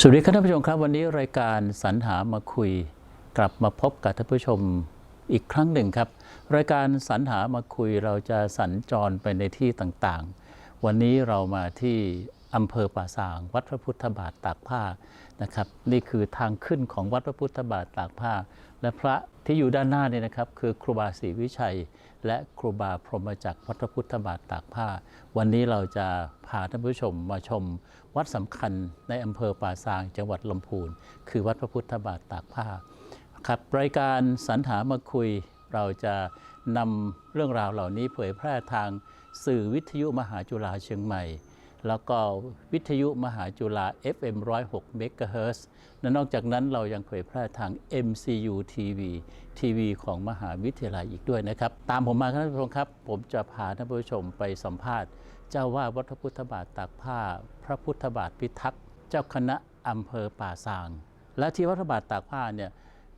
สวัสดีครับท่านผู้ชมครับ วันนี้รายการสรรหามาคุย กลับมาพบกับท่านผู้ชมอีกครั้งหนึ่งครับ รายการสรรหามาคุยเราจะสัญจรไปในที่ต่างๆ วันนี้เรามาที่อำเภอป่าสาง วัดพระพุทธบาทตากผ้านะครับนี่คือทางขึ้นของวัดพระพุทธบาทตากผ้า และพระที่อยู่ด้านหน้านี่นะครับ คือครูบาศรีวิชัย และครูบาพรหมจักรวัทพระพุทธบาทตากผ้า วันนี้เราจะพาท่านผู้ชมมาชมวัดสำคัญในอำเภอป่าซางจังหวัดลำพูน คือวัดพระพุทธบาทตากผ้าครับรายการสรรหามาคุย เราจะนำเรื่องราวเหล่านี้เผยแพร่ทางสื่อวิทยุมหาจุฬาเชียงใหม่ แล้วก็วิทยุมหาจุฬา FM 106 MHz และนอกจากนั้นเรายังเผยแพร่ทาง MCU TV ทีวีของมหาวิทยาลัยอีกด้วยนะครับ ตามผมมาครับท่านผู้ชมครับ ผมจะพาท่านผู้ชมไปสัมภาษณ์ เจ้าว่าวัดพระพุทธบาทตากผ้า พระพุทธบาทพิทักษ์ เจ้าคณะอำเภอป่าซาง และที่วัดพระบาทตากผ้าเนี่ย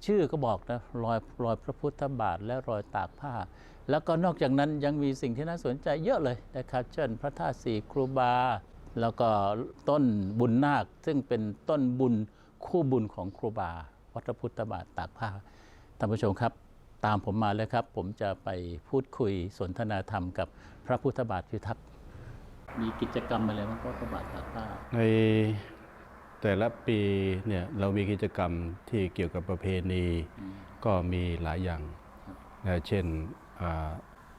ชื่อก็บอกนะรอยรอยพระพุทธบาทและรอยตากผ้า แล้วก็นอกจากนั้นยังมีสิ่งที่น่าสนใจเยอะเลยนะครับ เช่น พระธาตุสีครูบา แล้วก็ต้นบุญนาค ซึ่งเป็นต้นบุญคู่บุญของครูบา วัดพระพุทธบาทตากผ้าท่านผู้ชมครับ ตามผมมาเลยครับ ผมจะไปพูดคุยสนทนาธรรมกับพระพุทธบาทพิทักษ์มีกิจกรรมอะไรบ้างพระพุทธบาทตากผ้าในแต่ละปีเนี่ยเรามีกิจกรรมที่เกี่ยวกับประเพณีก็มีหลายอย่างนะเช่นอ่า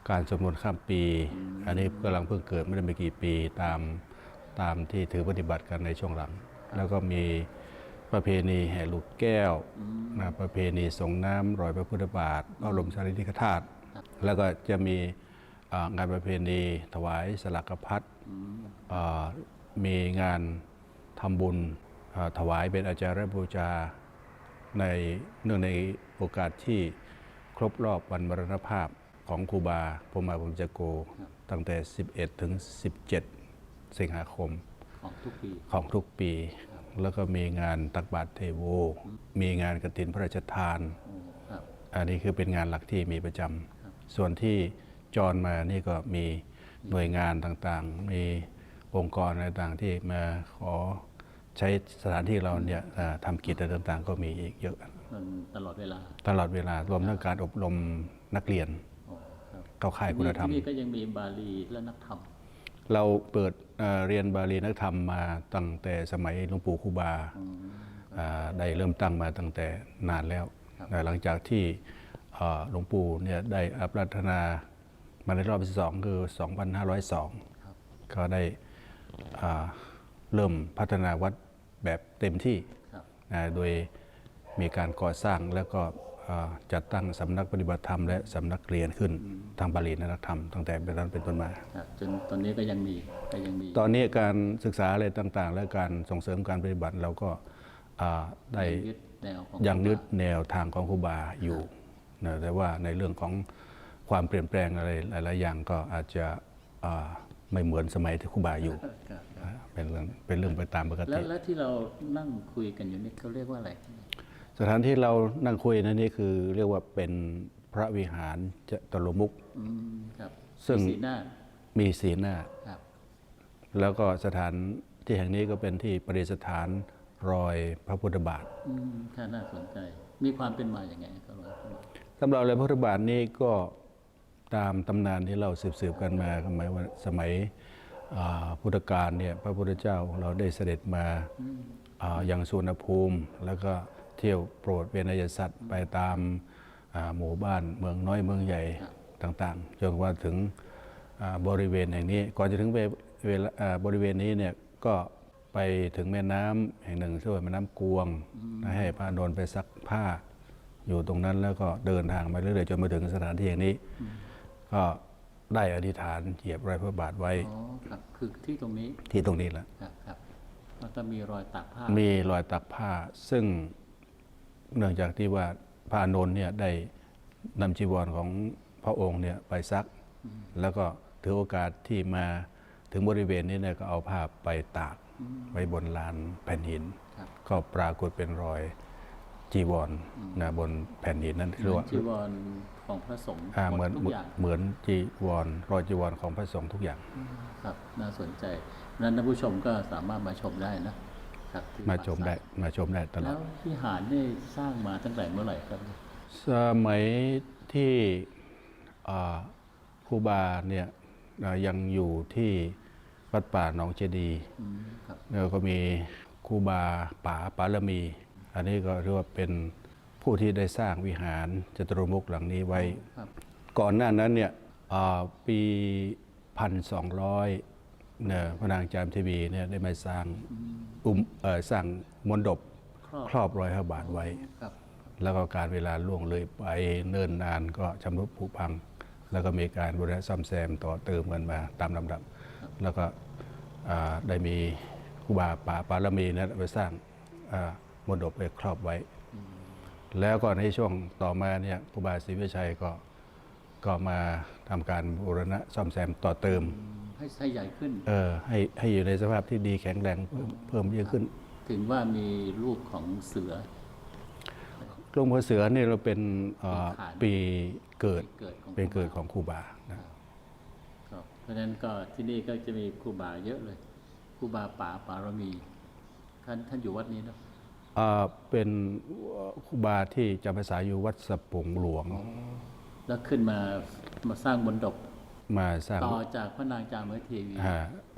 การสวดมนต์ข้ามปี อันนี้กำลังเพิ่งเกิดไม่ได้ไม่กี่ปีตามตามที่ถือปฏิบัติกันในช่วงหลัง แล้วก็มีประเพณีแห่ลูกแก้วนะประเพณีส่งน้ำรอยพระพุทธบาทพระบรมสารีริกธาตุแล้วก็จะมีงานประเพณีถวายสลักพัดมีงานทำบุญถวายเป็นอาจารย์บูชาในเนื่องในโอกาสที่ครบรอบวันมรณภาพ ของครูบาพรหมาพรหมจโก ตั้งแต่ 11 ถึง 17 สิงหาคมของทุกปีของทุกปี แล้วก็มีงานตักบาตรเทโว มีงานกฐินพระราชทานครับอันนี้คือเป็นงานหลักที่มีประจำ ส่วนที่จรมานี่ก็มีหน่วยงานต่างๆ มีองค์กรอะไรต่างๆที่มาขอใช้สถานที่เราเนี่ยอ่าทำกิจอะไรต่างๆ ก็มีอีกเยอะมันตลอดเวลา ตลอดเวลารวมทั้งการอบรมนักเรียนอ๋อครับ เข้าค่ายคุณธรรมที่นี่ก็ยังมีบาลีและนักธรรม เราเปิดเอ่อเรียนบาลีนักธรรมมาตั้งแต่สมัยหลวงปู่ครูบาอ่าได้เริ่มตั้งมาตั้งแต่นานแล้วแต่หลังจากที่เอ่อหลวงปู่เนี่ยได้อัปรัตนามาในรอบที่สองคือ2502 ก็ได้อ่าเริ่มพัฒนาวัดแบบเต็มที่ ครับ นะโดยมีการก่อสร้างแล้วก็อ่า จัดตั้งสำนักปฏิบัติธรรมและสำนักเรียนขึ้นทางบาลีนักธรรมตั้งแต่เป็นนั้นเป็นต้นมาครับจนตอนนี้ก็ยังมีก็ยังมี ตอนนี้การศึกษาอะไรต่างๆ และการส่งเสริมการปฏิบัติเราก็อ่าได้ยึดแนวของยังยึดแนวทางของครูบาอยู่นะแต่ว่าในเรื่องของความเปลี่ยนแปลงอะไรหลายๆอย่างก็อาจจะอ่าไม่เหมือนสมัยที่ครูบาอยู่ครับครับอ่าเป็นเรื่องเป็นเรื่องไปตามปกแล้วติ แล้วที่เรานั่งคุยกันอยู่นี่เขาเรียกว่าอะไร สถานที่เรานั่งคุยนั่นนี่คือเรียกว่าเป็นพระวิหารจตุรมุกอืมครับซึ่งมีสีหน้ามีสีหน้าครับแล้วก็สถานที่แห่งนี้ก็เป็นที่ประดิษฐานรอยพระพุทธบาทอืมถ้าน่าสนใจ มีความเป็นมาอย่างไงก็ว่าไปสำหรับรอยพระพุทธบาทนี้ก็ตามตำนานที่เราสืบๆกันมาก็หมายว่าสมัยอ่าพุทธกาลเนี่ยพระพุทธเจ้าของเราได้เสด็จมาอ่ายังสุวรรณภูมิแล้วก็ เที่ยวโปรดเวนยสัตว์ไปตามอ่าหมู่บ้านเมืองน้อยเมืองใหญ่ต่างๆจนกว่าถึงอ่าบริเวณแห่งนี้ ก่อนจะถึงเวเวลาอ่าบริเวณนี้เนี่ยก็ไปถึงแม่น้ำแห่งหนึ่งชื่อว่าแม่น้ำกวงนะให้พระอานนท์ไปซักผ้าอยู่ตรงนั้นแล้วก็เดินทางไปเรื่อยๆจนมาถึงสถานที่อย่างนี้ ก็ได้อธิษฐานเหยียบรอยพระบาทไว้อ๋อครับคือที่ตรงนี้ที่ตรงนี้แหละครับครับแล้วก็มีรอยตากผ้า มีรอยตักผ้าซึ่ง เนื่องจากที่ว่าพระอานนท์เนี่ยได้นำจีวรของพระองค์เนี่ยไปซัก แล้วก็ถือโอกาสที่มาถึงบริเวณนี้เนี่ยก็เอาผ้าไปตากไว้บนลานแผ่นหินครับก็ปรากฏเป็นรอยจีวรนะบนแผ่นหินนั่นเหเรียมืกอนว่าจีวรของพระสงฆ์อ่าหเหมมือดนทุกอย่างเหมือนจีวรรอยจีวรของพระสงฆ์ทุกอย่าง ครับน่าสนใจนั้นท่านผู้ชมก็สามารถมาชมได้นะ มาชมได้มาชมได้ตลอดแล้ววิหารนี่สร้างมาตั้งแต่เมื่อไหร่ครับสมัยที่ครูบาเนี่ยยังอยู่ที่วัดป่าหนองเจดีเราก็มีครูบาป่าปารมี อันนี้ก็เรียกว่าเป็นผู้ที่ได้สร้างวิหารจตุรมุกหลังนี้ไว้ก่อนหน้านั้นเนี่ยปีพันสองร้อย พระนางจามเทวีเนี่ยได้มาสร้างอุมเอ่อสร้างมณฑปครอบครอบรอยพระบาทไว้ครับแล้วก็การเวลาล่วงเลยไปเนิ่นนานก็ชำรุดผุพัง แล้วก็มีการบูรณะซ่อมแซมต่อเติมกันมาตามลำดับ แล้วก็อ่าได้มีครูบาป่าปารมีนะไปสร้างอ่ามณฑปไปครอบไว้ แล้วก็ในช่วงต่อมาเนี่ยครูบาศรีวิชัยก็ก็มาทำการบูรณะซ่อมแซมต่อเติม ให้ให้ใหญ่ขึ้น เออให้ให้อยู่ในสภาพที่ดีแข็งแรงเพิ่มเพิ่มเยอะขึ้น ถึงว่ามีรูปของเสือ หลวงพ่อเสือเนี่ยเราเป็นเอ่อเป็นฐาน ปีเกิดเกิดของเป็นเกิดของครูบานะครับเพราะฉะนั้นก็ที่นี่ก็จะมีครูบาเยอะเลยครูบาป่าปารมีท่านท่านอยู่วัดนี้เนอะเอ่อเป็นครูบาที่จำพรรษาอยู่วัดสปุงหลวง แล้วขึ้นมามาสร้างบนดก มาสร้างต่อจากพระนางจามเทวีอ่า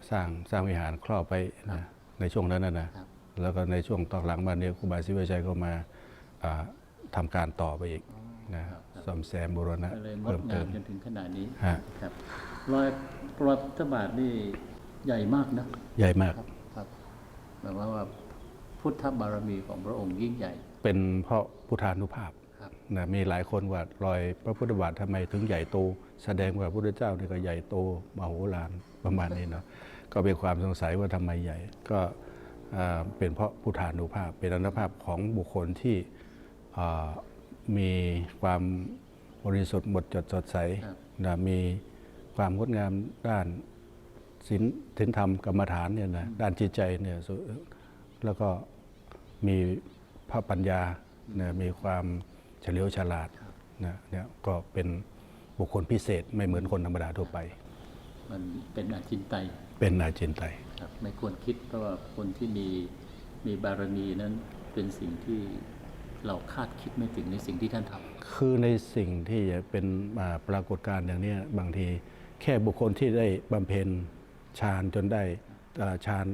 สร้างสร้างวิหารครอบไปนะในช่วงนั้นนะนะครับแล้วก็ในช่วงตอนหลังมาเนี่ยครูบาศรีวิชัยก็มาอ่าทำการต่อไปอีกนะซ่อมแซมบูรณะก็เลยงเพิ่ดมงาเติมมจนถึงขนาดนี้ฮะครับรอยรอยพุทธบาทนี่ใหญ่มากนะใหญ่มากครับครับหมายความว่าพุทธบารมีของพระองค์ยิ่งใหญ่ เป็นเพราะพุทธานุภาพครับนะมีหลายคนว่ารอยพระพุทธบาททำไมถึงใหญ่โต แสดงว่าพระพุทธเจ้านี่ก็ใหญ่โตมโหฬารประมาณนี้เนาะก็เป็นความสงสัยว่าทำไมใหญ่ ก็อ่าเป็นเพราะพุทธานุภาพ เป็นอนุภาพของบุคคลที่อ่ามีความบริสุทธิ์หมดจดสดใสครับนะมีความงดงามด้านศีลศีลธรรมกรรมฐานเนี่ยนะด้านจิตใจเนี่ยสุแล้วก็มีพระปัญญานะมีความเฉลียวฉลาดนะเนี่ยก็เป็น บุคคลพิเศษไม่เหมือนคนธรรมดาทั่วไป มันเป็นอาจินไตยเป็นอาจินไตยครับไม่ควรคิดเพราะว่าคนที่มีมีบารมีนั้นเป็นสิ่งที่เราคาดคิดไม่ถึงในสิ่งที่ท่านทำคือในสิ่งที่จะเป็นอ่าปรากฏการณ์อย่างเนี้ยบางทีแค่บุคคลที่ได้บำเพ็ญฌานจนได้อ่าฌาน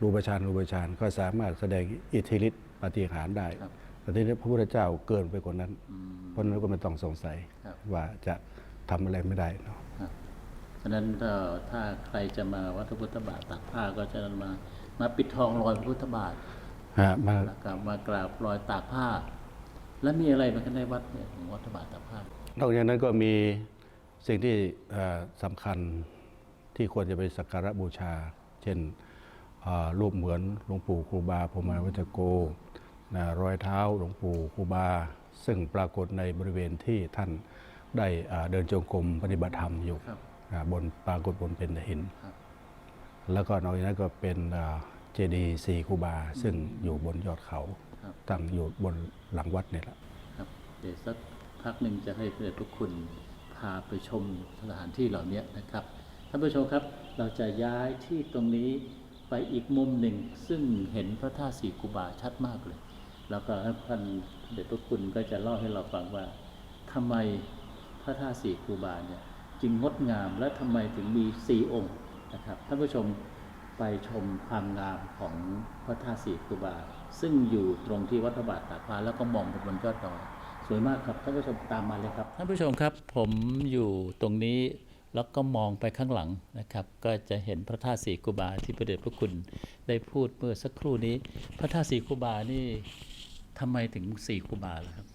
รูปฌานรูปฌานก็สามารถแสดงอิทธิฤทธิปาฏิหาริย์ได้ครับ แต่ที่นี้พระพุทธเจ้าเกินไปกว่านั้นอืมเพราะฉะนั้นก็ไม่ต้องสงสัยครับว่าจะทำอะไรไม่ได้เนาะครับเพราะฉะนั้นถ้าถ้าใครจะมาวัดพระพุทธบาทตักผ้าก็จะมามาปิดทองรอยพระพุทธบาทฮะมาแล้วก็มากราบรอยตากผ้า แล้วมีอะไรมันกันในวัดเนี่ยของวัดพระบาทตากผ้านอกจากนั้นก็มีสิ่งที่เอ่อสำคัญที่ควรจะไปสักการะบูชา เช่นอ่ารูปเหมือนหลวงปู่ครูบาพรหมาวัจโก นะรอยเท้าหลวงปู่ครูบา ซึ่งปรากฏในบริเวณที่ท่านได้อ่าเดินจงกรมปฏิบัติธรรมอยู่ครับอ่าบนปรากฏบนเป็นหินครับแล้วก็นอกจากนั้นก็เป็นอ่าเจดีย์สี่ครูบา ซึ่งอยู่บนยอดเขาครับตั้งอยู่บนหลังวัดนี่แหละครับเดี๋ยวสักพักหนึ่งจะให้พระเดชพระคุณพาไปชมสถานที่เหล่านี้นะครับท่านผู้ชมครับเราจะย้ายที่ตรงนี้ไปอีกมุมหนึ่ง ซึ่งเห็นพระธาตุสีกุบาชัดมากเลย แล้วก็ท่านเดชพระคุณก็จะเล่าให้เราฟังว่าทำไมพระธาตุสีกุบาเนี่ยจึงงดงามและทำไมถึงมีสี่องค์นะครับท่านผู้ชมไปชมความงามของพระธาตุสีกุบา ซึ่งอยู่ตรงที่วัดพระบาทตากฟ้าแล้วก็มองไปบนยอดดอยสวยมากครับท่านผู้ชมตามมาเลยครับท่านผู้ชมครับผมอยู่ตรงนี้แล้วก็มองไปข้างหลังนะครับ ก็จะเห็นพระธาตุสีกุบาที่พระเดชพระคุณได้พูดเมื่อสักครู่นี้ พระธาตุสีกุบานี่ ทำไมถึงสีกุบาล่ะครับ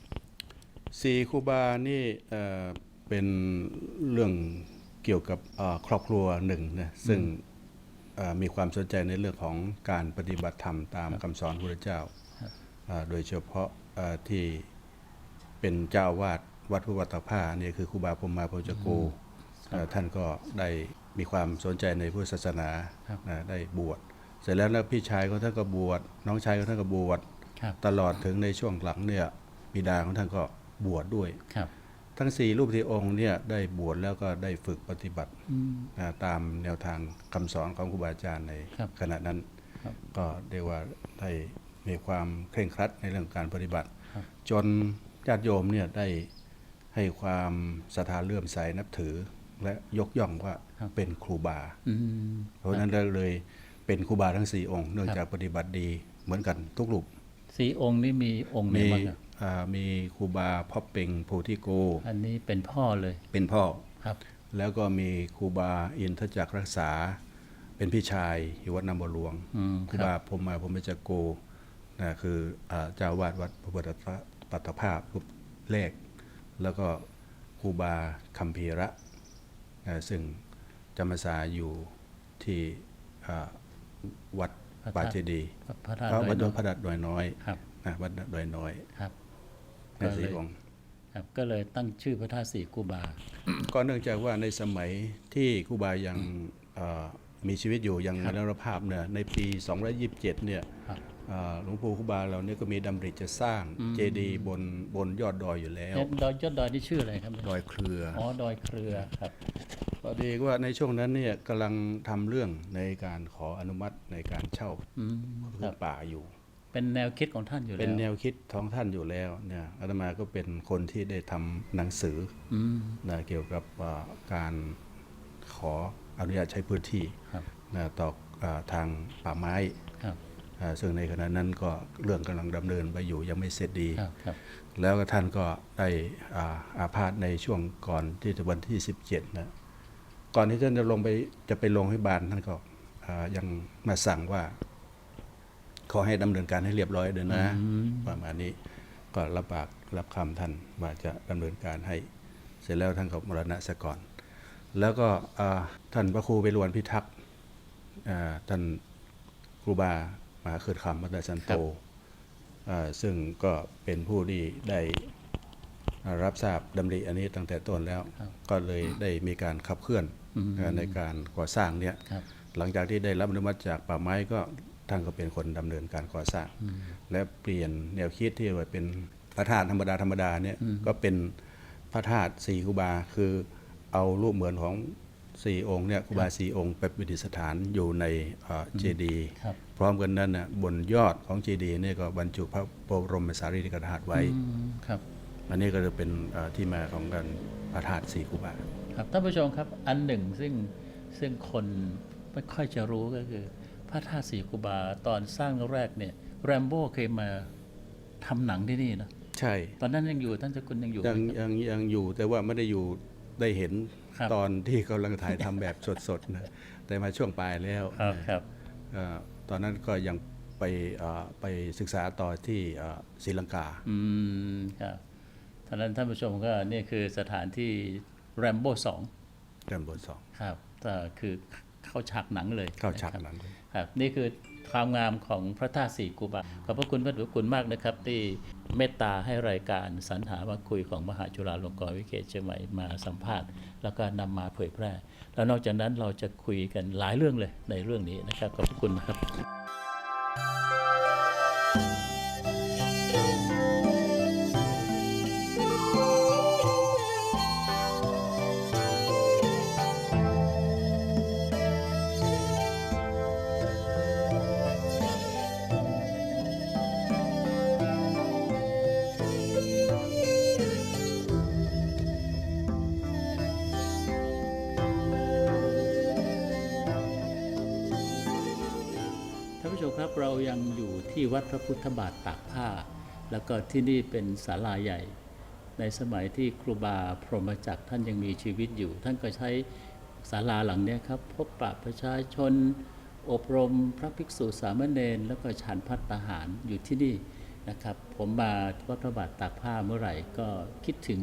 สี่ครูบานี่เอ่อเป็นเรื่องเกี่ยวกับเอ่อครอบครัวหนึ่งนะซึ่งเอ่อมีความสนใจในเรื่องของการปฏิบัติธรรมตามคำสอนพระพุทธเจ้าอ่าโดยเฉพาะเอ่อที่เป็นเจ้าวาดวัดพุทธวัตผ้าเนี่ยคือครูบาพรหมาโพจโกเอ่อท่านก็ได้มีความสนใจในพุทธศาสนาครับนะได้บวช เสร็จแล้วแล้วพี่ชายของท่านก็บวชน้องชายของท่านก็บวชครับ ตลอดถึงในช่วงหลังเนี่ยบิดาของท่านก็บวชดด้วยครับ ทั้งสี่รูปที่องค์เนี่ยได้บวชแล้วก็ได้ฝึกปฏิบัติอืมนะตามแนวทางคำสอนของครูบาอาจารย์ในครับขณะนั้น ก็เรียกว่าได้มีความเคร่งครัดในเรื่องการปฏิบัติครับจนญาติโยมเนี่ยได้ให้ความศรัทธาเลื่อมใสนับถือและยกย่องว่าเป็นครูบาอืมเพราะฉะนั้นเลยเป็นครูบาทั้งสี่องค์ เนื่องจากปฏิบัติดีเหมือนกันทุกรูป สีองค์นี้มีองค์ไหนมีบ้างอะอ่ามีครูบาพ่อเป่งโพธิโก อันนี้เป็นพ่อเลยเป็นพ่อ ครับ แล้วก็มีครูบาอินทจักรรักษา เป็นพี่ชายอยู่วัดนามบัวหลวงอืมครูบาพรหมาพรหมจักโกนะคืออาเจ้าวาดวัดพระพุทธปัตตภาพรูปแรก แล้วก็ครูบาคัมภีระนะซึ่งจำพรรษาอยู่ที่อ่าวัด ป่าเจดีย์พระธาตุพระดอวัยดน้อยพระดัดดอยน้อยครับนะวัดดอยน้อยครับในสีองค์ครับก็เลยตั้งชื่อพระธาตุสีกูบา ก็เนื่องจากว่าในสมัยที่ครูบายังเอ่อมีชีวิตอยู่ยังมรณภาพเนี่ยในปี 227 เนี่ยครับเอ่อหลวงปู่ครูบาเราเนี่ยก็มีดำริจะสร้างเจดีย์บนบนยอดดอยอยู่แล้วเอ๊ะดอยยอดดอยนี่ชื่ออะไรครับ ดอยเครืออ๋อดอยเครือครับ พอดีว่าในช่วงนั้นเนี่ยกำลังทำเรื่องในการขออนุมัติในการเช่าอืมพื้นป่าอยู่ เป็นแนวคิดของท่านอยู่แล้วเป็นแนวคิดท้องท่านอยู่แล้วเนี่ยอาตมาก็เป็นคนที่ได้ทำหนังสืออืม นะเกี่ยวกับอ่าการขออนุญาตใช้พื้นที่ครับ นะต่ออาทางป่าไม้ครับ อ่าซึ่งในขณะนั้นก็เรื่องกำลังดำเนินไปอยู่ยังไม่เสร็จดี ครับครับแล้วก็ท่านก็ได้อาอาพาธในช่วงก่อนที่จะวันที่ 17นะ ก่อนที่ท่านจะลงไปจะไปลงให้บาลท่านก็อ่ายังมาสั่งว่า ขอให้ดำเนินการให้เรียบร้อยเดินนะประมาณนี้ก็รับปากรับคำท่านว่าจะดำเนินการให้ เสร็จแล้วท่านก็มรณะซะก่อน แล้วก็อ่าท่านพระครูเวรวนพิทักษ์อ่าท่านครูบามหาเกิดคำมัตตสันโตอ่าซึ่งก็เป็นผู้ที่ได้รับทราบดำริอันนี้ตั้งแต่ต้นแล้ว ก็เลยได้มีการขับเคลื่อน ในการก่อสร้างเนี่ยครับหลังจากที่ได้รับอนุมัติจากป่าไม้ก็ท่านก็เป็นคนดำเนินการก่อสร้าง และเปลี่ยนแนวคิดที่ว่าเป็นพระธาตุธรรมดาธรรมดาเนี่ยก็เป็นพระธาตุสี่ครูบาคือเอารูปเหมือนของสี่องค์เนี่ยครูบาสี่องค์ไปประดิษฐานอยู่ในเจดีย์ครับพร้อมกันนั้นนะบนยอดของเจดีย์เนี่ยก็บรรจุพระบรมสารีริกธาตุไว้อืมครับอันนี้ก็จะเป็นเอ่อที่มาของการ พระธาตุสี่ครูบาครับท่านผู้ชมครับอันหนึ่งซึ่งซึ่งคนไม่ค่อยจะรู้ก็คือ พระธาตุสีกูบาตอนสร้างแรกเนี่ยแรมโบ้เคยมาทำหนังที่นี่นะใช่ ตอนนั้นยังอยู่ท่านเจ้าคุณยังอยู่ยังยังยังอยู่แต่ว่าไม่ได้อยู่ได้เห็นครับตอนที่กำลังถ่ายทำแบบสดๆนะแต่มาช่วงปลายแล้วครับครับเอ่อตอนนั้นก็ยังไปเอ่อไปศึกษาต่อที่เอ่อศรีลังกาอืมครับ ท่านั้นท่านผู้ชมก็นี่คือสถานที่แรมโบ้สองเริ่มบนสองครับก็คือเข้าฉากหนังเลยเข้าฉากนะครับหนังครับนี่คือความงามของพระธาตุสีกูบาขอบพระคุณพระเดชพระคุณมากนะครับ ที่เมตตาให้รายการสรรหามาคุยของมหาจุฬาลงกรณ์วิเขตเชียงใหม่มาสัมภาษณ์ แล้วก็นำมาเผยแพร่ แล้วนอกจากนั้นเราจะคุยกันหลายเรื่องเลยในเรื่องนี้นะครับขอบพระคุณนะครับ วัดพระพุทธบาทตากผ้า แล้วก็ที่นี่เป็นศาลาใหญ่ ในสมัยที่ครูบาพรหมจักรท่านยังมีชีวิตอยู่ ท่านก็ใช้ศาลาหลังเนี้ยครับ พบปะประชาชน อบรมพระภิกษุสามเณรแล้วก็ฉันพัตตาหารอยู่ที่นี่นะครับ ผมมาวัดพระบาทตากผ้าเมื่อไหร่ก็คิดถึง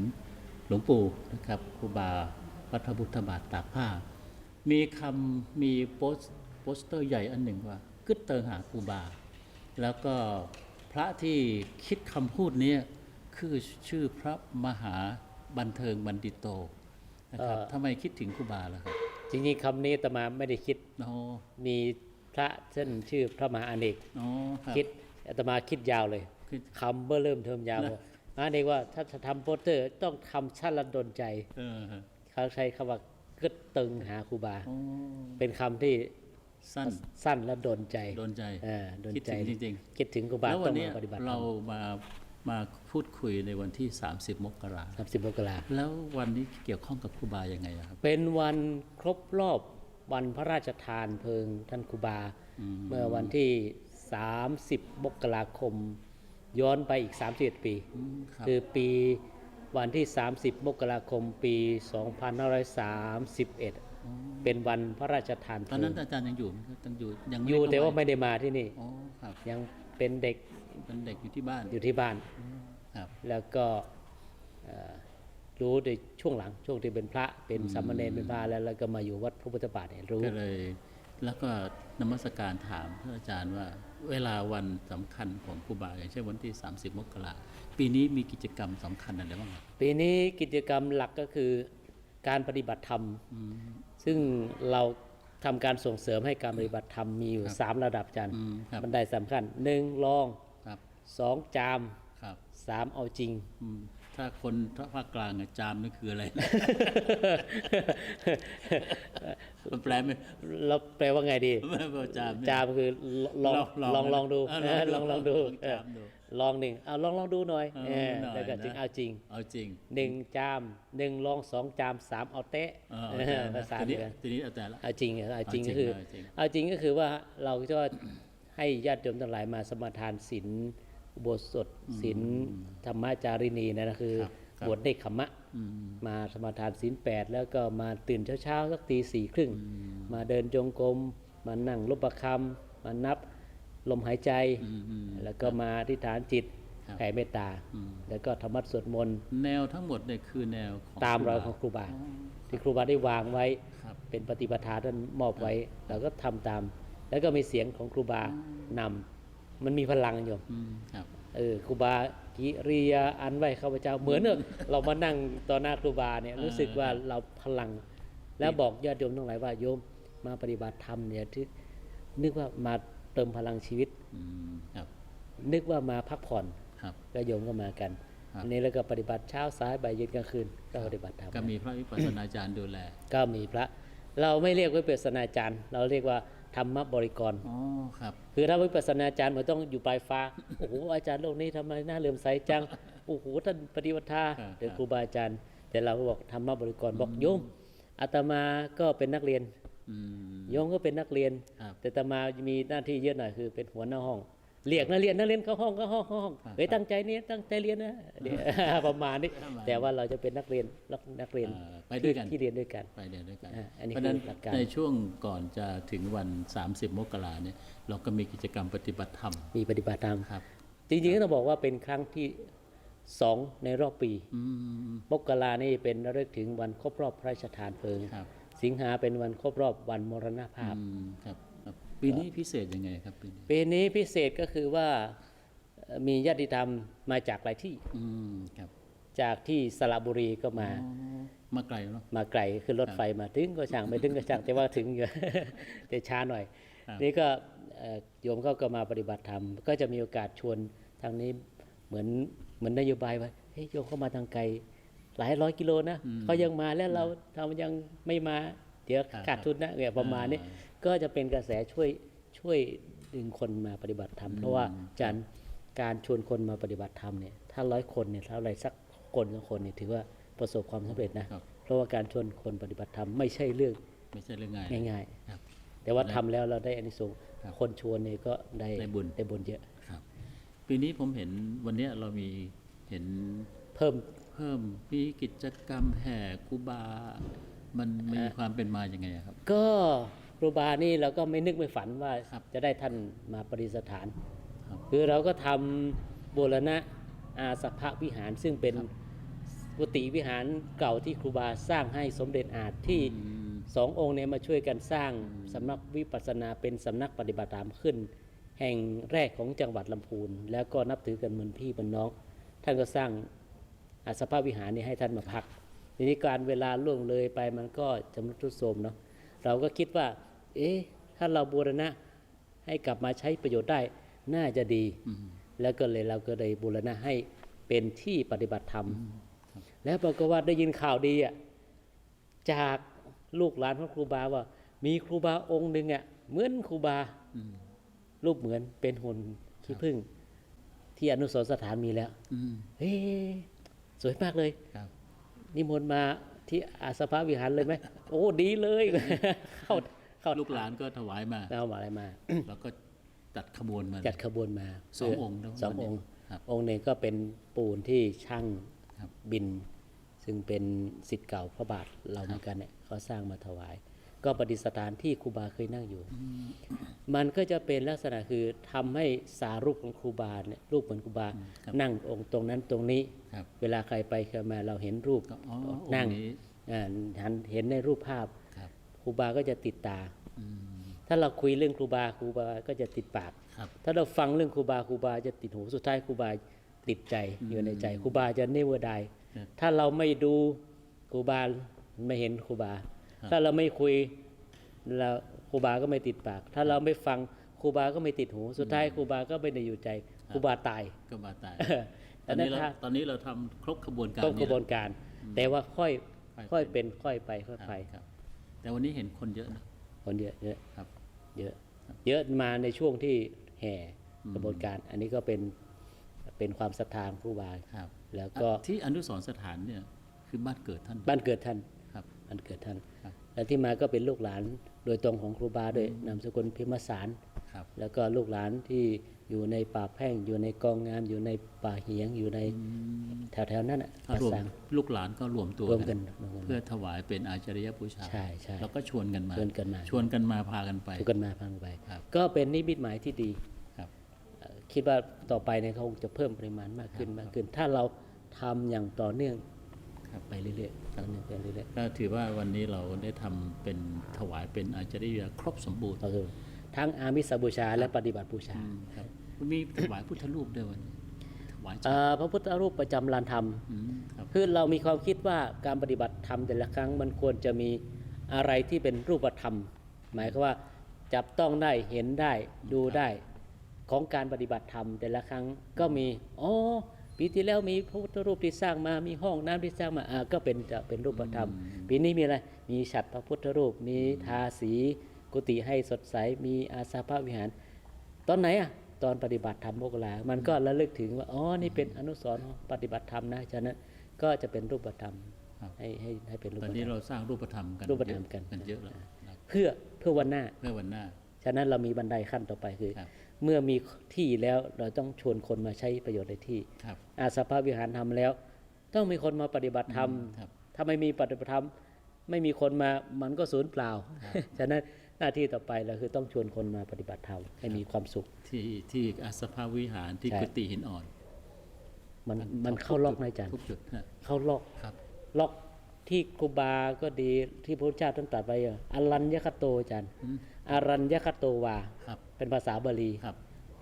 หลวงปู่นะครับครูบาวัดพระพุทธบาทตากผ้า มีคำมีโปสโปสเตอร์ใหญ่อันหนึ่งว่ากึดเติงหาครูบา แล้วก็พระที่คิดคำพูดเนี้ยคือชื่อพระมหาบันเทิงบัณฑิตโตนะครับเอ่อทำไมคิดถึงครูบาล่ะครับจริงๆคำนี้อาตมาไม่ได้คิดอ๋อมีพระเช่นชื่อพระมหาอเนกอ๋อครับคิดอาตมาคิดยาวเลยคิดคำเบื่อเริ่มเทอมยาวนะมหาอเนกว่าถ้าจะทำโปสเตอร์ต้องทำชั้นละดนใจเออฮะเขาใช้คำว่ากึดตึงหาครูบาอ๋อเป็นคำที่ สั้นสั้นและโดนใจโดนใจเออโดนคิดใจถึงจริงคิดถึงครูบาแล้ววัต้องนี้มาปฏิบัติเรามามาพูดคุยในวันที่ 30 มกราสามสิบมกราแล้ววันนี้เกี่ยวข้องกับครูบายังไงอะครับ เป็นวันครบรอบวันพระราชทานเพลิงท่านครูบา เมื่อวันที่ 30 มกราคม ย้อนไปอีก 31 ปีอืมครับคือปีวันที่ 30 มกราคม ปี 2531 เป็นวันพระราชทานเพตอนลินั้นงอาจารย์ยังอยู่ไหมครับยังอยู่ยังอยู่ด้แต่ว่าเข้ไม่ได้มาที่นี่อ๋อครับยังเป็นเด็กเป็นเด็กอยู่ที่บ้านอยู่ที่บ้านครับแล้วก็เอ่อรู้ในช่วงหลังช่วงที่เป็นพระเป็นสามเณรเป็นพระแล้วแล้วก็มาอยู่วัดพระพุทธบาทเนี่ยรู้ก็เลย แล้วก็นมัสการถามพระอาจารย์ว่า เวลาวันสำคัญของครูบาอย่างเช่นวันที่ 30 มกราปีนี้มีกิจกรรมสำคัญอะไรบ้างครับปีนี้กิจกรรมหลักก็คือการปฏิบัติธรรมอืม ซึ่งเราทำการส่งเสริมให้การปฏิบัติธรรมมีอยู่ครับสามระดับอาจันอืมครับบันไดสำคัญหนึ่งลองครับสองจามครับสามเอาจริงอืมถ้าคนภาคกลางอะจามนี่คืออะไรมันแปลไม่เราแปลว่าไงดีไม่บอกจามเนี่ยจามคือลองลลอองงลองดูเออเออลลอองงดูลองดู ลองเออจามดูลองหนึ่งเอาลองลองดูหน่อยเออเออหน่อยแล้วก็จึงนะ เอาจริงเอาจริงหนึ่งจามหนึ่งลองสองจามสามเอาเตะเออเอเอาจริงอภาษาทีเดีนี้ยวกัน ทีนี้เอาแต่ละ เอาจริงเหรอเอาจริงเอาจริงก็คือเอาจริง เอาจริงก็คือว่าเราก็ให้ญาติโยมทั้งหลายมาสมาทานศีลอุโบสถศีลธรรมจารินีนะนะคือครับครับบวชได้ขมมะ อืม มาสมาทานศีลแปดแล้วก็มาตื่นเช้าๆสักตีสี่ครึ่ง มาเดินจงกรมมานั่งรบประคำมานับ ลมหายใจอืมอืมแล้วก็มาอธิษฐานจิตครับแผ่เมตตาอืมแล้วก็ธรรมะสวดมนต์ แนวทั้งหมดเนี่ยคือแนวของตามรอยของครูบา ที่ครูบาได้วางไว้ครับเป็นปฏิปทาท่านมอบไว้ เราก็ทำตาม แล้วก็มีเสียงของครูบานำมันมีพลังอยู่อืมครับเออครูบากิริยาอันไหวข้าพเจ้าเหมือนเนอะเรามานั่งต่อหน้าครูบาเนี่ยเออรู้สึกว่าเราพลัง แล้วบอกญาติโยมทั้งหลายว่าโยมมาปฏิบัติธรรมเนี่ยที่นึกว่ามา เติมพลังชีวิตอืมครับนึกว่ามาพักผ่อนครับก็โยมก็มากันครับอันนี้แล้วก็ปฏิบัติเช้าสายบ่ายเย็นกลางคืนก็ปฏิบัติธรรมก็มีพระวิปัสสนาจารย์ดูแล ก็มีพระ เราไม่เรียกวิปัสสนาจารย์ เราเรียกว่าธรรมบริกรอ๋อครับคือถ้าวิปัสสนาจารย์มันต้องอยู่ปลายฟ้าโอ้โหอาจารย์โลกนี้ทำไมหน้าเลื่อมใสจังโอ้โหท่านปฏิวัติท่าครับเดี๋ยวครูบาอาจารย์ แต่เราก็บอกธรรมบริกรบอกโยมอาตมาก็เป็นนักเรียนอืม โยมก็เป็นนักเรียนครับแต่อาตมามีหน้าที่เยอะหน่อยคือเป็นหัวหน้าห้อง เรียกนักเรียนนักเรียนเข้าห้องเข้าห้องเข้าห้องครับเฮ้ยตั้งใจเนี้ตั้งใจเรียนนะเดี๋ยวประมาณนี้ประมาณแต่ว่าเราจะเป็นนักเรียนนักนักเรียนเอ่อไปด้วยกันที่ที่เรียนด้วยกันไปเดียวด้วยกันอ่าอันนี้เพราะฉะนั้นคือหลักการในช่วงก่อนจะถึงวัน 30 มกราเนี่ยเราก็มีกิจกรรมปฏิบัติธรรม มีปฏิบัติธรรมครับ จริงๆก็ต้องบอกว่าเป็นครั้งที่สองในรอบปีอืมมกรานี่เป็นระลึกถึงวันครบรอบพระราชทานเพลิงครับ สิงหาเป็นวันครบรอบวันมรณภาพอืมครับครับปีนี้พิเศษยังไงครับปีนี้ปีนี้พิเศษก็คือว่าเอ่อมีญาติธรรมมาจากหลายที่อืมครับ จากที่สระบุรีก็มาอ๋อมาไกลเนาะมาไกลขึ้นรถไฟมาถึงก็ช่างไม่ถึงก็ช่างแต่ว่าถึงอยู่แต่ช้าหน่อยครับนี่ก็เอ่อโยมเขาก็มาปฏิบัติธรรม ก็จะมีโอกาสชวนทางนี้เหมือนเหมือนนโยบายว่าเฮ้ยโยมเข้ามาทางไกล หลายร้อยกิโลนะเขายังมาแล้วเราทำยังไม่มา เดี๋ยวครับขาดทุนนะเนี่ยประมาณนี้อ่าก็จะเป็นกระแสช่วยช่วยดึงคนมาปฏิบัติธรรมเพราะว่าอาจารย์การชวนคนมาปฏิบัติธรรมเนี่ยถ้าร้อยคนเนี่ยถ้าอะไรสักคนสองคนเนี่ยถือว่าประสบความสำเร็จนะครับเพราะว่าการชวนคนปฏิบัติธรรมไม่ใช่เรื่องไม่ใช่เรื่องง่ายง่ายครับๆแต่ว่าทำแล้วเราได้อานิสงส์ครับคนชวนเนี่ยก็ได้ได้บุญได้บุญเยอะครับปีนี้ผมเห็นวันเนี้ยเรามีเห็นเพิ่ม เพิ่มมีกิจกรรมแห่ครูบา มันมีความเป็นมาอย่างไงอะครับ ก็ครูบานี่เราก็ไม่นึกไม่ฝันว่าครับจะได้ท่านมาปฏิสถานครับคือเราก็ทำบูรณะอาสภวิหารซึ่งเป็นกุฏิวิหารเก่าที่ครูบาสร้างให้สมเด็จอาจที่อืมสององค์เนี่ยมาช่วยกันสร้างสำนักวิปัสสนาเป็นสำนักปฏิบัติธรรมขึ้น แห่งแรกของจังหวัดลำพูน แล้วก็นับถือกันเหมือนพี่เหมือนน้อง ท่านก็สร้าง อาสภวิหารนี้ให้ท่านมาพัก ทีนี้การเวลาล่วงเลยไปมันก็จำรุดทรุดโทรมเนาะเราก็คิดว่า เอ๊ะถ้าเราบูรณะให้กลับมาใช้ประโยชน์ได้น่าจะดีอืมแล้วก็เลยเราก็เลยบูรณะให้เป็นที่ปฏิบัติธรรม แล้วปรากฏว่าได้ยินข่าวดีอะจากลูกหลานของครูบาว่า มีครูบาองค์หนึ่งอะเหมือนครูบาอืมรูปเหมือนเป็นหุ่นขี้ผึ้งที่อนุสรณ์สถานมีแล้วอืมเฮ้ สวยมากเลยครับนิมนต์มาที่อาสภาวิหารเลยไหมโอ้ดีเลยเข้าเข้าลูกหลานก็ถวายมาเอามาอะไรมา แล้วก็จัดขบวนมาจัดขบวนมาสององค์นะสองวันนี้องค์ครับองค์หนึ่งก็เป็นปูนที่ช่างครับบิน ซึ่งเป็นสิทธิ์เก่าพระบาทเราเหมือนกันเนี่ยเขาสร้างมาถวาย ก็ประดิษฐานที่ครูบาเคยนั่งอยู่ มันก็จะเป็นลักษณะคือทำให้สารูปของครูบาเนี่ยรูปเหมือนครูบาครับนั่งองค์ตรงนั้นตรงนี้ครับเวลาใครไปใครมาเราเห็นรูปก็อ๋อนั่งองค์นี้อ่าหันเห็นในรูปภาพครับครูบาก็จะติดตาอืมถ้าเราคุยเรื่องครูบาครูบาก็จะติดปากครับถ้าเราฟังเรื่องครูบาครูบาจะติดหูสุดท้ายครูบาติดใจอยู่ในใจครูบาจะเนวดายครับถ้าเราไม่ดูครูบาไม่เห็นครูบาครับ ถ้าเราไม่คุยเราครูบาก็ไม่ติดปาก ถ้าเราไม่ฟังครูบาก็ไม่ติดหู สุดท้ายครูบาก็ไม่ได้อยู่ใจครูบาตายก็มาตายตอัอนนนั้นี้นเราถ้าตอนนี้เราทำครบขบวนการต้องกนี้ระบวนการ แต่ว่าค่อยค่อยค่อยเป็นค่อยไปค่อยครับไปครับแต่วันนี้เห็นคนเยอะนะคนเยอะเยอะครับ เยอะ เยอะมาในช่วงที่แห่กระบวนการ อันนี้ก็เป็นเป็นความศรัทธาของครูบาครับ แล้วก็อะที่อนุสรณ์สถานเนี่ยคือบ้านเกิดท่าน บ้านเกิดท่าน ครับบ้านเกิดท่านครับและที่มาก็เป็นลูกหลานโดยตรงของครูบาด้วยนามสกุลพิมสารครับแล้วก็ลูกหลานที่อยู่ในป่าแพ่งอยู่ในกองงามอยู่ในป่าเหียงอยู่ในแถวๆนั้นอะถ้ารวมสร้างลูกหลานก็รวมตัวรวมกันรวมกัน เพื่อถวายเป็นอาจาริยบูชาใช่ใช่แล้วก็ชวนกันมาชวนกันมา ชวนกันมาพากันไปทุกกันมาพังไปครับก็เป็นนิมิตหมายที่ดีครับเอ่อคิดว่าต่อไปเนี่ยเขาคงจะเพิ่มปริมาณมากขึ้นมากขึ้น ถ้าเราทำอย่างต่อเนื่อง ครับไปเรื่อยๆต่อเนื่องไปเรื่อยก็ถือว่าวันนี้เราได้ทำเป็นถวายเป็นอาจาริยครบสมบูรณ์ๆก็คือทั้งอามิสบูชาและปฏิบัติบูชา อืมครับมีถวายพุทธรูปด้วยวันนี้ถวายเอ่อพระพุทธรูปประจำลานธรรม อืมครับ คือเรามีความคิดว่าการปฏิบัติธรรมแต่ละครั้งมันควรจะมีอะไรที่เป็นรูปธรรม หมายความว่าจับต้องได้เห็นได้ดูได้ ของการปฏิบัติธรรมแต่ละครั้งก็มีอ๋อ ปีที่แล้วมีพระพุทธรูปที่สร้างมามีห้องน้ำที่สร้างมาอ่าก็เป็นจะเป็นรูปธรรม ปีนี้มีอะไรมีฉัตรพระพุทธรูป มีทาสีกุฏิให้สดใสมีอาสาพวิหาร ตอนไหนอะตอนปฏิบัติธรรมโมกขลามันก็ระลึกถึงว่าอ๋อนี่เป็นอนุสรณ์ของปฏิบัติธรรมนะฉะนั้นก็จะเป็นรูปธรรมครับให้ให้ให้เป็นรูปตธอรนรนี้มเราสร้างรูปธรรมกันรูปธรรมกันกันเยอะแล้วนะเพื่อเพื่อวันหน้าเพื่อวันหน้า ฉะนั้นเรามีบันไดขั้นต่อไปคือครับ เมื่อมีที่แล้วเราต้องชวนคนมาใช้ประโยชน์ในที่ครับอาสาพวิหารทำแล้ว ต้องมีคนมาปฏิบัติธรรมครับถ้าไม่มีปฏิบัติธรรม ไม่มีคนมามันก็สูญเปล่า ฉะนั้นหน้าที่ต่อไปเราคือต้องชวนคนมาปฏิบัติธรรมให้มีความสุข ที่ที่อาสภาวิหารที่ใช่กุฏิหินอ่อน มันมันเข้าล็อกนายจันทุกจุดนะเข้าล็อกครับล็อก ที่ครูบาก็ดีที่พระพุทธเจ้าท่านตรัสไว้อะอรัญญคโตอาจารย์อืมอรัญญคโตวาครับเป็นภาษาบาลีครับ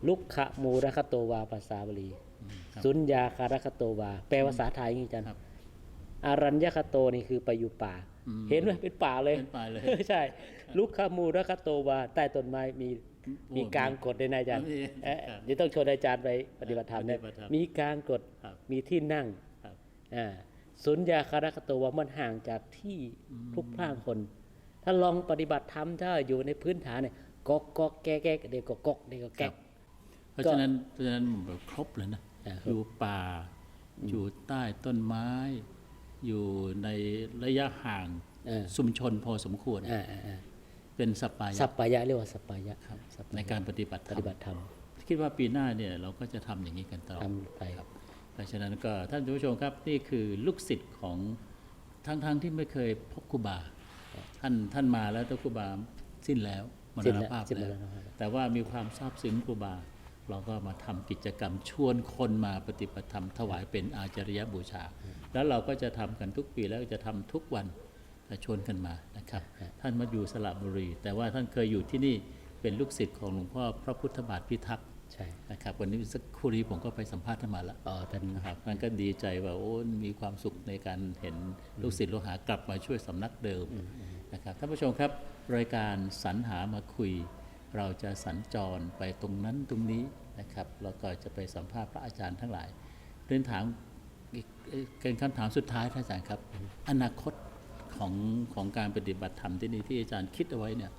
ลุกขะมูรคโตวาภาษาบาลีอืมครับสุญญาคารคโตวาแปลภาษาไทยอย่างนี้อาจารย์ครับอรัญญคโตนี่คือไปอยู่ป่าอืมเห็นไหมเป็นป่าเลยเป็นป่าเลยใช่ ลุกขะมูรคโตวาใต้ต้นไม้มีโอ้มีกลางกฎด้วยนะอาจารย์มีเอ๊ะครับเดี๋ยวต้องชวนอาจารย์ไปปฏิบัติธรรมเนี่ยปฏิบัติธรรมมีกลางกฎครับมีที่นั่งครับอ่า สุญญาคารคโตวามันห่างจากที่พลุกพล่านคน ถ้าลองปฏิบัติธรรมถ้าอยู่ในพื้นฐานเนี่ยกอกกอกแกกแกกเดี๋ยวก็กอกเดี๋ยวก็แกกเพราะฉะนั้นเพราะฉะนั้นผมแบบครบเลยนะอ่าครบอยู่ป่า อยู่ใต้ต้นไม้ อยู่ในระยะห่างเออชุมชนพอสมควรอ่าอ่าอ่าเป็นสัปปายะสัปปายะเรียกว่าสัปปายะครับสัปในปายะการปฏิบัติธปรรมฏิบัติธรรมคิดว่าปีหน้าเนี่ยเราก็จะทำอย่างนี้กันตลอดทำไปครับเพ ราะฉะนั้นก็ท่านผู้ชมครับนี่คือลูกศิษย์ของทั้งๆที่ไม่เคยพบครูบา ท่านท่านมาแล้วแต่ครูบาสิ้นแล้วมรสิ้นณแล้วภาพสิ้นแล้วมรณภาพแต่ว่ามีความซาบซึ้งครูบา เราก็มาทำกิจกรรมชวนคนมาปฏิบัติธรรมถวายเป็นอาจาริยบูชา แล้วเราก็จะทำกันทุกปีแล้วจะทำทุกวันจะชวนกันมานะครับ ท่านมาอยู่สระบุรี แต่ว่าท่านเคยอยู่ที่นี่เป็นลูกศิษย์ของหลวงพ่อพระพุทธบาทพิทักษ์ ใช่นะครับวันนี้สักครู่นี้ผมก็ไปสัมภาษณ์ท่านมาแล้วอ๋อท่านนะครับมันก็ดีใจว่าโอ้มีความสุขในการเห็นลูกศิษย์ลูกหากลับมาช่วยสำนักเดิมนะครับท่านผู้ชมครับ รายการสรรหามาคุย เราจะสัญจรไปตรงนั้นตรงนี้นะครับแล้วก็จะไปสัมภาษณ์พระอาจารย์ทั้งหลายเรียนถามอีกเอ่อเป็นคำถามสุดท้ายท่านอาจารย์ครับ อนาคตของของการปฏิบัติธรรมที่นี่ที่อาจารย์คิดเอาไว้เนี่ย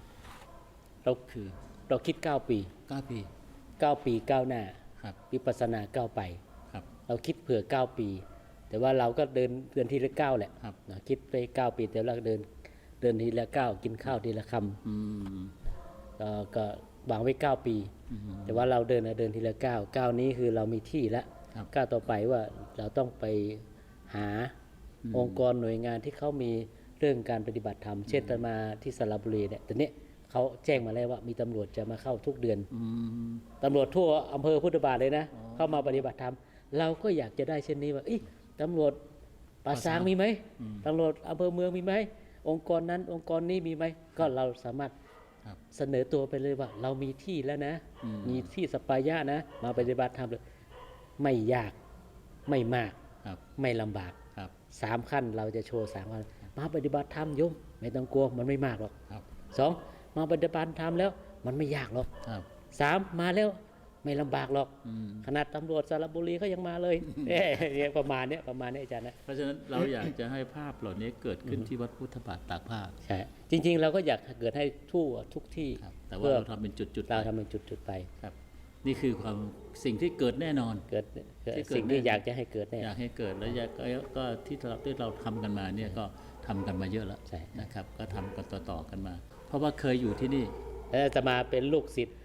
เราคือเราคิด 9 ปี 9 ปี 9 ปีก้าวหน้าครับวิปัสสนาก้าวไปครับเราคิดเผื่อ 9 ปี แต่ว่าเราก็เดินเดินทีละก้าวแหละครับนะคิดไป 9 ปีแต่เราเดินเดินทีละก้าวกินข้าวทีละคอืมำก็ก็วางไว้ 9 ปี อืมแต่ว่าเราเดินนะเดินทีละก้าวก้าวนี้คือเรามีที่แล้วครับก้าวต่อไปว่าเราต้องไปหาองค์กรหน่วยงานที่เขามีเรื่องการปฏิบัติธรรม เช่นตมาที่สระบุรีเนี่ยแต่เนี้ย เขาแจ้งมาแล้วว่ามีตำรวจจะมาเข้าทุกเดือนอืมตำรวจทั่วอำเภอพุทธบาทเลยนะ เข้ามาปฏิบัติธรรมเราก็อยากจะได้เช่นนี้ว่าอีตำรวจป่าซางมีไหมตำรวจอำเภอเมืองมีไหมองค์กรนั้นองค์กรนี้มีไหมก็เราสามารถครับเสนอตัวไปเลยว่า เรามีที่แล้วนะอืมมีที่สปายะนะ มาปฏิบัติธรรมเลยไม่ยากไม่มากครับไม่ลำบากครับสามขั้นเราจะโชว์สามขั้นมาปฏิบัติธรรมโยมไม่ต้องกลัวมันไม่มากหรอกครับสอง มาปฏิบัติธรรมแล้ว มันไม่ยากหรอกครับสามมาแล้วไม่ลำบากหรอกอืมขนาดตำรวจสระบุรีก็ยังมาเลยเอ๊ะเนี่ยประมาณเนี้ยประมาณเนี้ยอาจารย์นะเพราะฉะนั้นเราอยากจะให้ภาพเหล่านี้เกิดขึ้นที่วัดพุทธบาทตากผ้าใช่จริง ๆ เราก็อยากเกิดให้ทั่วทุกที่ครับแต่ว่าเพื่อเราทำเป็นจุดๆเราไปทำเป็นจุดๆไปครับ นี่คือความสิ่งที่เกิดแน่นอนเกิดเกิดที่เกิดสิ่งที่แน่อยากจะให้เกิดแน่อยากให้เกิดแล้วอยากก็ก็ที่เราที่เราทำกันมาเนี่ยก็ทำกันมาเยอะแล้วใช่นะครับ ก็ทำกันต่อๆกันมา เพราะว่าเคยอยู่ที่นี่แล้วจะมาเป็นลูกศิษย์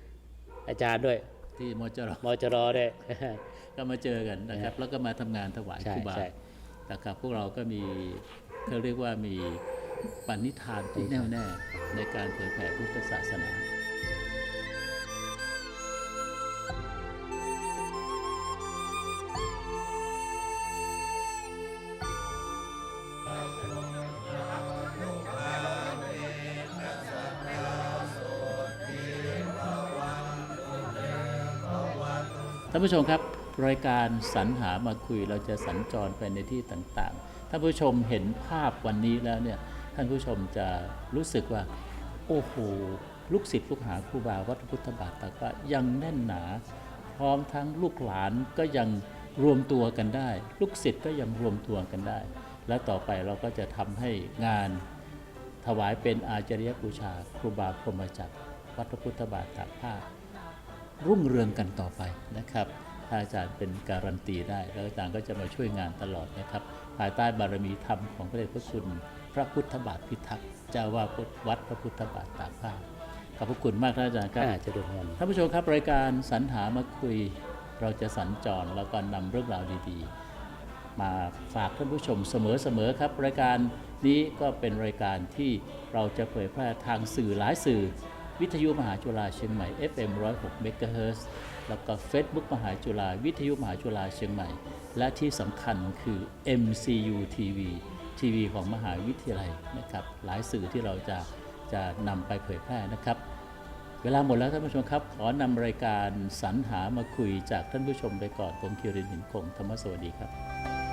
อาจารย์ด้วย ที่มจรมจรด้วยก็มาเจอกันนะครับ แล้วก็มาทำงานถวายใช่ครูบาใช่นะครับพวกเราก็มีเขาเรียกว่ามีปณิธานที่แน่วแน่ในการเผยแผ่พุทธศาสนา ท่านผู้ชมครับรายการสรรหามาคุยเราจะสัญจรไปในที่ต่างๆ ท่านผู้ชมเห็นภาพวันนี้แล้วเนี่ยท่านผู้ชมจะรู้สึกว่า โอ้โหลูกศิษย์ลูกหาครูบาวัดพุทธบาทตากว่ายังแน่นหนา พร้อมทั้งลูกหลานก็ยังรวมตัวกันได้ ลูกศิษย์ก็ยังรวมตัวกันได้ และต่อไปเราก็จะทำให้งานถวายเป็นอาจาริยบูชาครูบาพรหมจักรวัดพุทธบาทตากผ้า รุ่งเรืองกันต่อไปนะครับถ้าอาจารย์เป็นการันตีได้ แล้วอาจารย์ก็จะมาช่วยงานตลอดนะครับ ภายใต้บารมีธรรมของพระเดชพระคุณพระพุทธบาทพิทักษ์เจ้าวาดวัดพระพุทธบาทตากผ้าขอบพระคุณมากท่านอาจารย์ครับอ่าจะดูงานท่านผู้ชมครับรายการสรรหามาคุย เราจะสัญจรแล้วก็นำเรื่องราวดีๆ มาฝากท่านผู้ชมเสมอๆครับ รายการนี้ก็เป็นรายการที่เราจะเผยแพร่ทางสื่อหลายสื่อ วิทยุมหาจุฬาเชียงใหม่ FM 106 MHz แล้วก็ Facebook มหาจุฬาวิทยุมหาจุฬาเชียงใหม่ และที่สำคัญคือ MCU TV ทีวีของมหาวิทยาลัยนะครับ หลายสื่อที่เราจะจะนำไปเผยแพร่นะครับ เวลาหมดแล้วท่านผู้ชมครับ ขอนำรายการสรรหามาคุยจากท่านผู้ชมไปก่อนผมคิรินหินคงธรรมสวัสดีครับ